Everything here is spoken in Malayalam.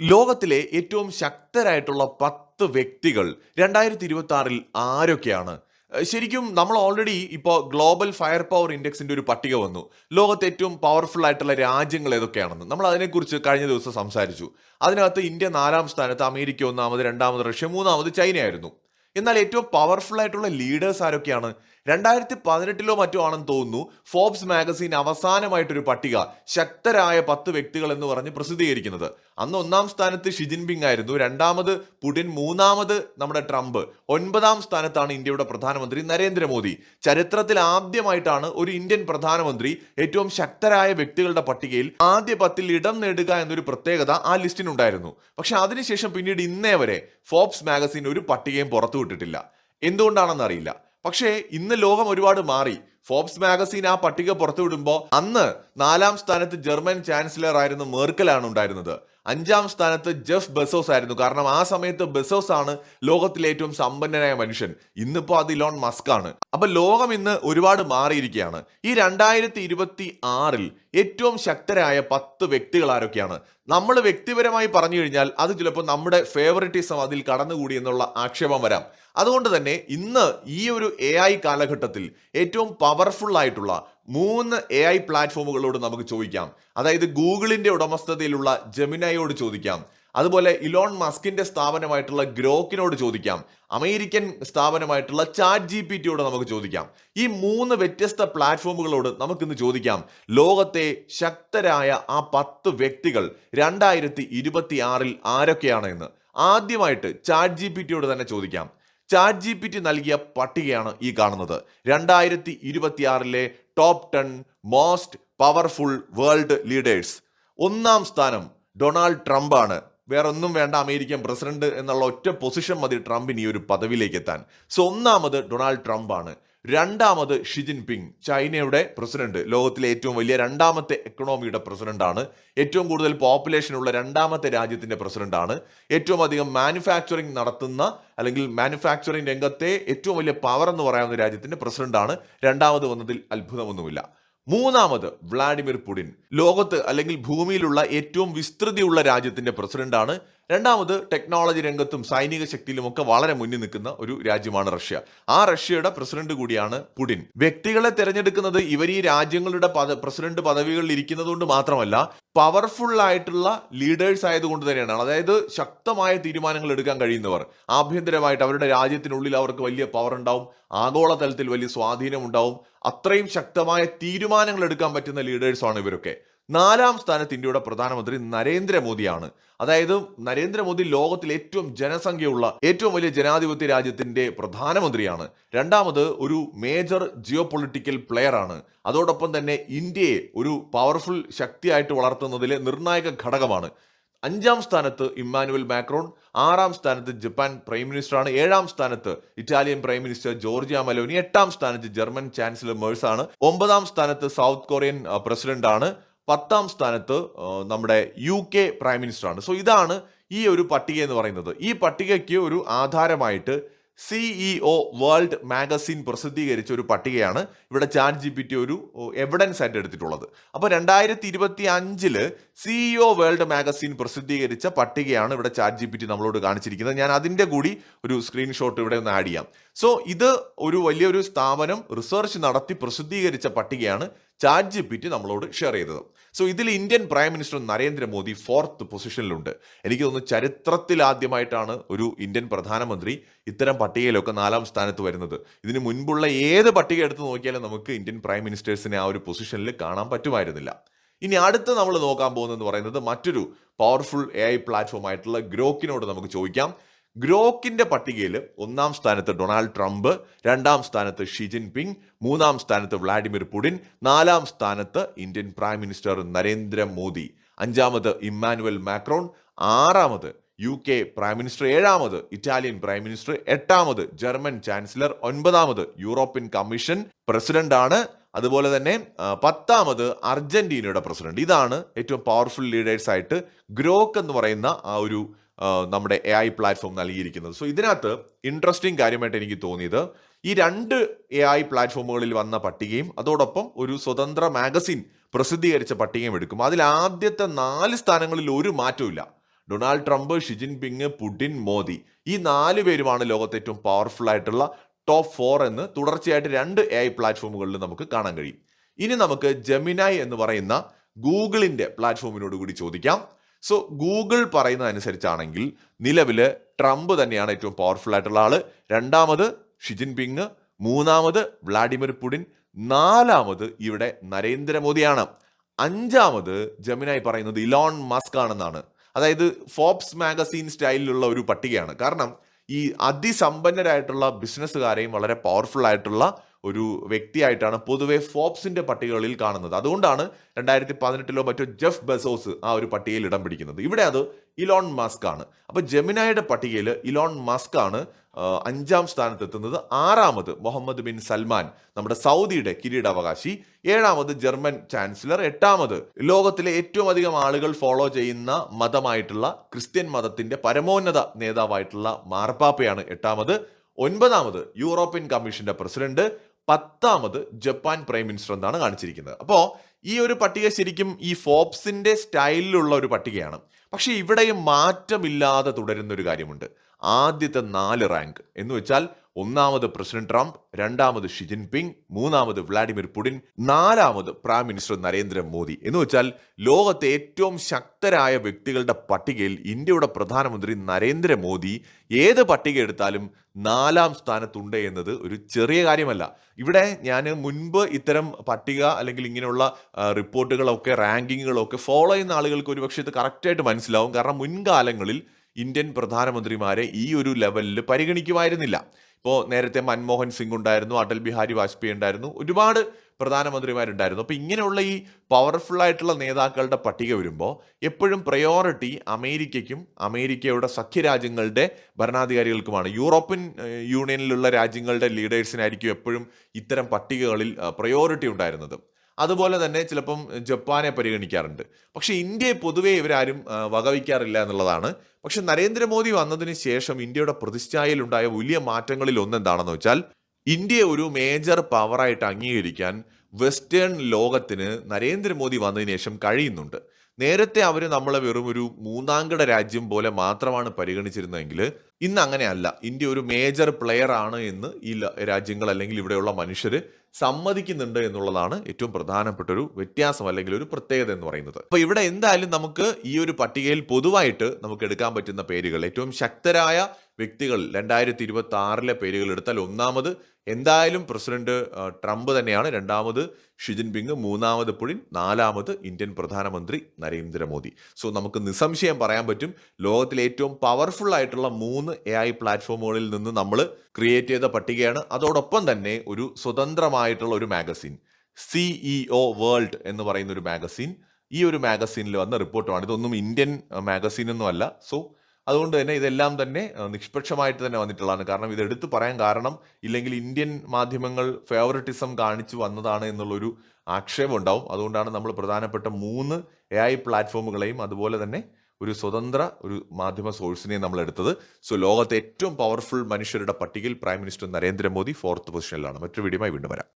ലോകത്തിലെ ഏറ്റവും ശക്തരായിട്ടുള്ള പത്ത് വ്യക്തികൾ രണ്ടായിരത്തി ഇരുപത്തി ആറിൽ ആരൊക്കെയാണ് ശരിക്കും നമ്മൾ ഓൾറെഡി ഇപ്പോൾ ഗ്ലോബൽ ഫയർ പവർ ഇൻഡെക്സിന്റെ ഒരു പട്ടിക വന്നു. ലോകത്തെ ഏറ്റവും പവർഫുൾ ആയിട്ടുള്ള രാജ്യങ്ങൾ ഏതൊക്കെയാണെന്ന്. നമ്മൾ അതിനെക്കുറിച്ച് കഴിഞ്ഞ ദിവസം സംസാരിച്ചു. അതിനകത്ത് ഇന്ത്യ നാലാം സ്ഥാനത്ത് അമേരിക്ക ഒന്നാമത് രണ്ടാമത് റഷ്യ മൂന്നാമത് ചൈനയായിരുന്നു. എന്നാൽ ഏറ്റവും പവർഫുൾ ആയിട്ടുള്ള ലീഡേഴ്സ് ആരൊക്കെയാണ്? രണ്ടായിരത്തി പതിനെട്ടിലോ മറ്റോ ആണെന്ന് തോന്നുന്നു ഫോബ്സ് മാഗസീൻ അവസാനമായിട്ടൊരു പട്ടിക ശക്തരായ പത്ത് വ്യക്തികൾ എന്ന് പറഞ്ഞ് പ്രസിദ്ധീകരിക്കുന്നത്. അന്ന് ഒന്നാം സ്ഥാനത്ത് ഷിജിൻ പിങ് ആയിരുന്നു. രണ്ടാമത് പുടിൻ മൂന്നാമത് നമ്മുടെ ട്രംപ്. ഒൻപതാം സ്ഥാനത്താണ് ഇന്ത്യയുടെ പ്രധാനമന്ത്രി നരേന്ദ്രമോദി. ചരിത്രത്തിൽ ആദ്യമായിട്ടാണ് ഒരു ഇന്ത്യൻ പ്രധാനമന്ത്രി ഏറ്റവും ശക്തരായ വ്യക്തികളുടെ പട്ടികയിൽ ആദ്യ പത്തിൽ ഇടം നേടുക എന്നൊരു പ്രത്യേകത ആ ലിസ്റ്റിനുണ്ടായിരുന്നു. പക്ഷെ അതിനുശേഷം പിന്നീട് ഇന്നേ വരെ ഫോബ്സ് മാഗസീൻ ഒരു പട്ടികയും പുറത്തുവിട്ടിട്ടില്ല. എന്തുകൊണ്ടാണെന്ന് അറിയില്ല. പക്ഷേ ഇന്ന് ലോകം ഒരുപാട് മാറി. ഫോബ്സ് മാഗസീൻ ആ പട്ടിക പുറത്തുവിടുമ്പോൾ അന്ന് നാലാം സ്ഥാനത്ത് ജർമ്മൻ ചാൻസലർ ആയിരുന്നു മേർക്കലാണ് ഉണ്ടായിരുന്നത്. അഞ്ചാം സ്ഥാനത്ത് ജെഫ് ബെസോസ് ആയിരുന്നു. കാരണം ആ സമയത്ത് ബെസോസ് ആണ് ലോകത്തിലെ ഏറ്റവും സമ്പന്നനായ മനുഷ്യൻ. ഇന്നിപ്പോൾ അത് ഇലോൺ മസ്ക് ആണ്. അപ്പൊ ലോകം ഇന്ന് ഒരുപാട് മാറിയിരിക്കുകയാണ്. ഈ രണ്ടായിരത്തി ഇരുപത്തി ആറിൽ ഏറ്റവും ശക്തരായ പത്ത് വ്യക്തികൾ ആരൊക്കെയാണ്? നമ്മൾ വ്യക്തിപരമായി പറഞ്ഞു കഴിഞ്ഞാൽ അത് ചിലപ്പോൾ നമ്മുടെ ഫേവറിറ്റിസം അതിൽ കടന്നുകൂടി എന്നുള്ള ആക്ഷേപം വരാം. അതുകൊണ്ട് തന്നെ ഇന്ന് ഈ ഒരു എ കാലഘട്ടത്തിൽ ഏറ്റവും പവർഫുൾ ആയിട്ടുള്ള മൂന്ന് എ ഐ പ്ലാറ്റ്ഫോമുകളോട് നമുക്ക് ചോദിക്കാം. അതായത് ഗൂഗിളിന്റെ ഉടമസ്ഥതയിലുള്ള ജെമിനയോട് ചോദിക്കാം. അതുപോലെ ഇലോൺ മസ്കിന്റെ സ്ഥാപനമായിട്ടുള്ള ഗ്രോക്കിനോട് ചോദിക്കാം. അമേരിക്കൻ സ്ഥാപനമായിട്ടുള്ള ചാറ്റ് ജി പി ടിയോട് നമുക്ക് ചോദിക്കാം. ഈ മൂന്ന് വ്യത്യസ്ത പ്ലാറ്റ്ഫോമുകളോട് നമുക്കിന്ന് ചോദിക്കാം. ലോകത്തെ ശക്തരായ ആ പത്ത് വ്യക്തികൾ രണ്ടായിരത്തി ഇരുപത്തി ആറിൽ ആരൊക്കെയാണ് എന്ന് ആദ്യമായിട്ട് ചാറ്റ് ജി പി ടിയോട് തന്നെ ചോദിക്കാം. ചാറ്റ് ജി പി ടി നൽകിയ പട്ടികയാണ് ഈ കാണുന്നത്. രണ്ടായിരത്തി ഇരുപത്തിയാറിലെ top ten most powerful world leaders ഒന്നാം സ്ഥാനം ഡൊണാൾഡ് ട്രംപ് ആണ് വേറെ ഒന്നും വേണ്ട അമേരിക്കൻ പ്രസിഡന്റ് എന്നുള്ള ഒറ്റ പൊസിഷൻ മതി ട്രംപിന് ഈ ഒരു പദവിയിലേക്ക് എത്താൻ. സോ ഒന്നാമത് ഡൊണാൾഡ് ട്രംപ് ആണ് രണ്ടാമത് ഷി ജിൻപിങ് ചൈനയുടെ പ്രസിഡന്റ്. ലോകത്തിലെ ഏറ്റവും വലിയ രണ്ടാമത്തെ എക്കണോമിയുടെ പ്രസിഡന്റാണ്. ഏറ്റവും കൂടുതൽ പോപ്പുലേഷൻ ഉള്ള രണ്ടാമത്തെ രാജ്യത്തിന്റെ പ്രസിഡന്റാണ്. ഏറ്റവും അധികം മാനുഫാക്ചറിങ് നടത്തുന്ന അല്ലെങ്കിൽ മാനുഫാക്ചറിങ് രംഗത്തെ ഏറ്റവും വലിയ പവർ എന്ന് പറയാവുന്ന രാജ്യത്തിന്റെ പ്രസിഡന്റാണ്. രണ്ടാമത് വന്നതിൽ അത്ഭുതമൊന്നുമില്ല. മൂന്നാമത് വ്ളാഡിമിർ പുടിൻ. ലോകത്ത് അല്ലെങ്കിൽ ഭൂമിയിലുള്ള ഏറ്റവും വിസ്തൃതിയുള്ള രാജ്യത്തിന്റെ പ്രസിഡന്റാണ്. രണ്ടാമത് ടെക്നോളജി രംഗത്തും സൈനിക ശക്തിയിലും ഒക്കെ വളരെ മുന്നിൽ നിൽക്കുന്ന ഒരു രാജ്യമാണ് റഷ്യ. ആ റഷ്യയുടെ പ്രസിഡന്റ് കൂടിയാണ് പുടിൻ. വ്യക്തികളെ തിരഞ്ഞെടുക്കുന്നത് ഇവർ ഈ രാജ്യങ്ങളുടെ പ്രസിഡന്റ് പദവികളിൽ ഇരിക്കുന്നത് കൊണ്ട് മാത്രമല്ല പവർഫുൾ ആയിട്ടുള്ള ലീഡേഴ്സ് ആയതുകൊണ്ട് തന്നെയാണ്. അതായത് ശക്തമായ തീരുമാനങ്ങൾ എടുക്കാൻ കഴിയുന്നവർ. ആഭ്യന്തരമായിട്ട് അവരുടെ രാജ്യത്തിനുള്ളിൽ അവർക്ക് വലിയ പവർ ഉണ്ടാവും. ആഗോള തലത്തിൽ വലിയ സ്വാധീനം ഉണ്ടാവും. അത്രയും ശക്തമായ തീരുമാനങ്ങൾ എടുക്കാൻ പറ്റുന്ന ലീഡേഴ്സാണ് ഇവരൊക്കെ. നാലാം സ്ഥാനത്ത് ഇന്ത്യയുടെ പ്രധാനമന്ത്രി നരേന്ദ്രമോദിയാണ്. അതായത് നരേന്ദ്രമോദി ലോകത്തിലെ ഏറ്റവും ജനസംഖ്യയുള്ള ഏറ്റവും വലിയ ജനാധിപത്യ രാജ്യത്തിന്റെ പ്രധാനമന്ത്രിയാണ്. രണ്ടാമത് ഒരു മേജർ ജിയോ പൊളിറ്റിക്കൽ ആണ്. അതോടൊപ്പം തന്നെ ഇന്ത്യയെ ഒരു പവർഫുൾ ശക്തിയായിട്ട് വളർത്തുന്നതിലെ നിർണായക ഘടകമാണ്. അഞ്ചാം സ്ഥാനത്ത് ഇമ്മാനുവൽ മാക്രോൺ ആറാം സ്ഥാനത്ത് ജപ്പാൻ പ്രൈം മിനിസ്റ്ററാണ് ഏഴാം സ്ഥാനത്ത് Italian prime minister Giorgia Meloni എട്ടാം സ്ഥാനത്ത് ജർമ്മൻ ചാൻസലർ മേഴ്സ് ആണ് ഒമ്പതാം സ്ഥാനത്ത് സൗത്ത് കൊറിയൻ പ്രസിഡന്റ് ആണ് പത്താം സ്ഥാനത്ത് നമ്മുടെ യു കെ പ്രൈം മിനിസ്റ്റർ ആണ് സോ ഇതാണ് ഈ ഒരു പട്ടിക എന്ന് പറയുന്നത്. ഈ പട്ടികയ്ക്ക് ഒരു ആധാരമായിട്ട് സിഇഒ വേൾഡ് മാഗസിൻ പ്രസിദ്ധീകരിച്ച ഒരു പട്ടികയാണ് ഇവിടെ ചാറ്റ് ജി പി ടി ഒരു എവിഡൻസ് ആയിട്ട് എടുത്തിട്ടുള്ളത്. അപ്പോൾ രണ്ടായിരത്തി ഇരുപത്തി അഞ്ചിൽ സിഇഒ വേൾഡ് മാഗസിൻ പ്രസിദ്ധീകരിച്ച പട്ടികയാണ് ഇവിടെ ചാറ്റ് ജി പി ടി നമ്മളോട് കാണിച്ചിരിക്കുന്നത്. ഞാൻ അതിന്റെ കൂടി ഒരു സ്ക്രീൻഷോട്ട് ഇവിടെ ഒന്ന് ആഡ് ചെയ്യാം. സോ ഇത് ഒരു വലിയൊരു സ്ഥാപനം റിസർച്ച് നടത്തി പ്രസിദ്ധീകരിച്ച പട്ടികയാണ് ചാറ്റ് ജി പി ടി നമ്മളോട് ഷെയർ ചെയ്തത്. സോ ഇതിൽ Indian prime minister Narendra Modi fourth പൊസിഷനിലുണ്ട് എനിക്ക് തോന്നുന്നു ചരിത്രത്തിൽ ആദ്യമായിട്ടാണ് ഒരു ഇന്ത്യൻ പ്രധാനമന്ത്രി ഇത്തരം പട്ടികയിലൊക്കെ നാലാം സ്ഥാനത്ത് വരുന്നത്. ഇതിന് മുൻപുള്ള ഏത് പട്ടിക എടുത്ത് നോക്കിയാലും നമുക്ക് ഇന്ത്യൻ പ്രൈം മിനിസ്റ്റേഴ്സിനെ ആ ഒരു പൊസിഷനിൽ കാണാൻ പറ്റുമായിരുന്നില്ല. ഇനി അടുത്ത് നമ്മൾ നോക്കാൻ പോകുന്നതെന്ന് പറയുന്നത് മറ്റൊരു പവർഫുൾ എ ഐ പ്ലാറ്റ്ഫോം ആയിട്ടുള്ള ഗ്രോക്കിനോട് നമുക്ക് ചോദിക്കാം. ഗ്രോക്കിന്റെ പട്ടികയിൽ ഒന്നാം സ്ഥാനത്ത് ഡൊണാൾഡ് ട്രംപ് രണ്ടാം സ്ഥാനത്ത് ഷി ജിൻപിങ് മൂന്നാം സ്ഥാനത്ത് വ്ളാഡിമിർ പുടിൻ നാലാം സ്ഥാനത്ത് ഇന്ത്യൻ പ്രൈം മിനിസ്റ്റർ നരേന്ദ്രമോദി. അഞ്ചാമത് ഇമ്മാനുവൽ മാക്രോൺ ആറാമത് യു കെ പ്രൈം മിനിസ്റ്റർ ഏഴാമത് ഇറ്റാലിയൻ പ്രൈം മിനിസ്റ്റർ എട്ടാമത് German chancellor ഒൻപതാമത് European commission president ആണ് അതുപോലെ തന്നെ പത്താമത് അർജന്റീനയുടെ പ്രസിഡന്റ്. ഇതാണ് ഏറ്റവും പവർഫുൾ ലീഡേഴ്സ് ആയിട്ട് ഗ്രോക്ക് എന്ന് പറയുന്ന ആ ഒരു നമ്മുടെ എ ഐ പ്ലാറ്റ്ഫോം നൽകിയിരിക്കുന്നത്. സോ ഇതിനകത്ത് ഇൻട്രസ്റ്റിംഗ് കാര്യമായിട്ട് എനിക്ക് തോന്നിയത് ഈ രണ്ട് എ ഐ പ്ലാറ്റ്ഫോമുകളിൽ വന്ന പട്ടികയും അതോടൊപ്പം ഒരു സ്വതന്ത്ര മാഗസിൻ പ്രസിദ്ധീകരിച്ച പട്ടികയും എടുക്കും. അതിൽ ആദ്യത്തെ നാല് സ്ഥാനങ്ങളിൽ ഒരു മാറ്റവും Donald Trump Xi Jinping Putin Modi ഈ നാല് പേരുമാണ് ലോകത്തെ ഏറ്റവും പവർഫുൾ ആയിട്ടുള്ള ടോപ്പ് ഫോർ എന്ന് തുടർച്ചയായിട്ട് രണ്ട് എ ഐ പ്ലാറ്റ്ഫോമുകളിൽ നമുക്ക് കാണാൻ കഴിയും. ഇനി നമുക്ക് ജെമിനായി എന്ന് പറയുന്ന ഗൂഗിളിന്റെ പ്ലാറ്റ്ഫോമിനോട് കൂടി ചോദിക്കാം. സോ ഗൂഗിൾ പറയുന്നത് അനുസരിച്ചാണെങ്കിൽ നിലവിൽ ട്രംപ് തന്നെയാണ് ഏറ്റവും പവർഫുൾ ആയിട്ടുള്ള ആൾ. രണ്ടാമത് ഷിജിൻ പിങ് മൂന്നാമത് വ്ളാഡിമിർ പുടിൻ നാലാമത് ഇവിടെ നരേന്ദ്രമോദിയാണ്. അഞ്ചാമത് ജമിനായി പറയുന്നത് ഇലോൺ മസ്ക് ആണെന്നാണ്. അതായത് ഫോബ്സ് മാഗസീൻ സ്റ്റൈലിലുള്ള ഒരു പട്ടികയാണ്. കാരണം ഈ അതിസമ്പന്നരായിട്ടുള്ള ബിസിനസ്സുകാരെയും വളരെ പവർഫുൾ ആയിട്ടുള്ള ഒരു വ്യക്തിയായിട്ടാണ് പൊതുവെ ഫോബ്സിന്റെ പട്ടികകളിൽ കാണുന്നത്. അതുകൊണ്ടാണ് രണ്ടായിരത്തി പതിനെട്ടിലോ മറ്റോ ജെഫ് ബസോസ് ആ ഒരു പട്ടികയിൽ ഇടം പിടിക്കുന്നത്. ഇവിടെ അത് ഇലോൺ മസ്ക് ആണ്. അപ്പോൾ ജെമിനായുടെ പട്ടികയിൽ ഇലോൺ മസ്ക് ആണ് അഞ്ചാം സ്ഥാനത്ത് എത്തുന്നത് ആറാമത് മുഹമ്മദ് ബിൻ സൽമാൻ നമ്മുടെ സൗദിയുടെ കിരീടാവകാശി. ഏഴാമത് ജർമ്മൻ ചാൻസലർ. എട്ടാമത് ലോകത്തിലെ ഏറ്റവും അധികം ആളുകൾ ഫോളോ ചെയ്യുന്ന മതമായിട്ടുള്ള ക്രിസ്ത്യൻ മതത്തിന്റെ പരമോന്നത നേതാവായിട്ടുള്ള മാർപ്പാപ്പയാണ് എട്ടാമത്. ഒൻപതാമത് യൂറോപ്യൻ കമ്മീഷന്റെ പ്രസിഡന്റ്. പത്താമത് ജപ്പാൻ പ്രൈം മിനിസ്റ്റർ എന്നാണ് കാണിച്ചിരിക്കുന്നത്. അപ്പോൾ ഈ ഒരു പട്ടിക ശരിക്കും ഈ ഫോപ്സിന്റെ സ്റ്റൈലിലുള്ള ഒരു പട്ടികയാണ്. പക്ഷെ ഇവിടെയും മാറ്റമില്ലാതെ തുടരുന്ന ഒരു കാര്യമുണ്ട്. ആദ്യത്തെ നാല് റാങ്ക്. എന്ന് വെച്ചാൽ ഒന്നാമത് പ്രസിഡന്റ് ട്രംപ് രണ്ടാമത് ഷി ജിൻപിങ് മൂന്നാമത് വ്ളാഡിമിർ പുടിൻ നാലാമത് പ്രൈം മിനിസ്റ്റർ നരേന്ദ്രമോദി. എന്ന് വെച്ചാൽ ലോകത്തെ ഏറ്റവും ശക്തരായ വ്യക്തികളുടെ പട്ടികയിൽ ഇന്ത്യയുടെ പ്രധാനമന്ത്രി നരേന്ദ്രമോദി ഏത് പട്ടിക എടുത്താലും നാലാം സ്ഥാനത്തുണ്ട് എന്നത് ഒരു ചെറിയ കാര്യമല്ല. ഇവിടെ ഞാൻ മുൻപ് ഇത്തരം പട്ടിക അല്ലെങ്കിൽ ഇങ്ങനെയുള്ള റിപ്പോർട്ടുകളൊക്കെ റാങ്കിങ്ങുകളൊക്കെ ഫോളോ ചെയ്യുന്ന ആളുകൾക്ക് ഒരുപക്ഷെ ഇത് കറക്റ്റായിട്ട് മനസ്സിലാവും. കാരണം മുൻകാലങ്ങളിൽ ഇന്ത്യൻ പ്രധാനമന്ത്രിമാരെ ഈ ഒരു ലെവലിൽ പരിഗണിക്കുമായിരുന്നില്ല. ഇപ്പോൾ നേരത്തെ മൻമോഹൻ സിംഗ് ഉണ്ടായിരുന്നു അടൽ ബിഹാരി വാജ്പേയി ഉണ്ടായിരുന്നു ഒരുപാട് പ്രധാനമന്ത്രിമാരുണ്ടായിരുന്നു. അപ്പോൾ ഇങ്ങനെയുള്ള ഈ പവർഫുൾ ആയിട്ടുള്ള നേതാക്കളുടെ പട്ടിക വരുമ്പോൾ എപ്പോഴും പ്രയോറിറ്റി അമേരിക്കയ്ക്കും അമേരിക്കയുടെ സഖ്യരാജ്യങ്ങളുടെ ഭരണാധികാരികൾക്കുമാണ്. യൂറോപ്യൻ യൂണിയനിലുള്ള രാജ്യങ്ങളുടെ ലീഡേഴ്സിനായിരിക്കും എപ്പോഴും ഇത്തരം പട്ടികകളിൽ പ്രയോറിറ്റി ഉണ്ടായിരുന്നത്. അതുപോലെ തന്നെ ചിലപ്പം ജപ്പാനെ പരിഗണിക്കാറുണ്ട്. പക്ഷേ ഇന്ത്യയെ പൊതുവെ ഇവരാരും വകവയ്ക്കാറില്ല എന്നുള്ളതാണ്. പക്ഷെ നരേന്ദ്രമോദി വന്നതിന് ശേഷം ഇന്ത്യയുടെ പ്രതിഷ്ഠായിലുണ്ടായ വലിയ മാറ്റങ്ങളിൽ ഒന്നെന്താണെന്ന് വെച്ചാൽ ഇന്ത്യയെ ഒരു മേജർ പവറായിട്ട് അംഗീകരിക്കാൻ വെസ്റ്റേൺ ലോകത്തിന് നരേന്ദ്രമോദി വന്നതിന് ശേഷം കഴിയുന്നുണ്ട്. നേരത്തെ അവർ നമ്മളെ വെറും ഒരു മൂന്നാംകിട രാജ്യം പോലെ മാത്രമാണ് പരിഗണിച്ചിരുന്നതെങ്കിൽ ഇന്ന് അങ്ങനെയല്ല. ഇന്ത്യ ഒരു മേജർ പ്ലെയർ ആണ് എന്ന് ഈ രാജ്യങ്ങൾ അല്ലെങ്കിൽ ഇവിടെയുള്ള മനുഷ്യർ സമ്മതിക്കുന്നുണ്ട് എന്നുള്ളതാണ് ഏറ്റവും പ്രധാനപ്പെട്ട ഒരു വ്യത്യാസം അല്ലെങ്കിൽ ഒരു പ്രത്യേകത എന്ന് പറയുന്നത്. അപ്പൊ ഇവിടെ എന്തായാലും നമുക്ക് ഈ ഒരു പട്ടികയിൽ പൊതുവായിട്ട് നമുക്ക് എടുക്കാൻ പറ്റുന്ന പേരുകൾ ഏറ്റവും ശക്തരായ വ്യക്തികൾ രണ്ടായിരത്തി ഇരുപത്തി ആറിലെ പേരുകൾ എടുത്താൽ ഒന്നാമത് എന്തായാലും പ്രസിഡന്റ് ട്രംപ് തന്നെയാണ്. രണ്ടാമത് ഷി പിങ് മൂന്നാമത് പുടിൻ നാലാമത് ഇന്ത്യൻ പ്രധാനമന്ത്രി നരേന്ദ്രമോദി. സോ നമുക്ക് നിസ്സംശയം പറയാൻ പറ്റും. ലോകത്തിലെ ഏറ്റവും പവർഫുൾ ആയിട്ടുള്ള മൂന്ന് എ ഐ പ്ലാറ്റ്ഫോമുകളിൽ നിന്ന് നമ്മൾ ക്രിയേറ്റ് ചെയ്ത പട്ടികയാണ്. അതോടൊപ്പം തന്നെ ഒരു സ്വതന്ത്രമായിട്ടുള്ള ഒരു മാഗസിൻ സിഇഒ വേൾഡ് എന്ന് പറയുന്ന ഒരു മാഗസിൻ ഈ ഒരു മാഗസീനിൽ വന്ന റിപ്പോർട്ടുമാണ് ഇതൊന്നും ഇന്ത്യൻ മാഗസീനൊന്നും അല്ല. സോ അതുകൊണ്ട് തന്നെ ഇതെല്ലാം തന്നെ നിഷ്പക്ഷമായിട്ട് തന്നെ വന്നിട്ടുള്ളതാണ്. കാരണം ഇത് എടുത്തു പറയാൻ കാരണം ഇല്ലെങ്കിൽ ഇന്ത്യൻ മാധ്യമങ്ങൾ ഫേവറിറ്റിസം കാണിച്ചു വന്നതാണ് എന്നുള്ളൊരു ആക്ഷേപം ഉണ്ടാവും. അതുകൊണ്ടാണ് നമ്മൾ പ്രധാനപ്പെട്ട മൂന്ന് എ ഐ പ്ലാറ്റ്ഫോമുകളെയും അതുപോലെ തന്നെ ഒരു സ്വതന്ത്ര ഒരു മാധ്യമ സോഴ്സിനെയും നമ്മൾ എടുത്തത്. സോ ലോകത്തെ ഏറ്റവും പവർഫുൾ മനുഷ്യരുടെ പട്ടികയിൽ പ്രൈം മിനിസ്റ്റർ നരേന്ദ്രമോദി ഫോർത്ത് പൊസിഷനിലാണ് മറ്റൊരു വീഡിയോയുമായി വീണ്ടും വരാം.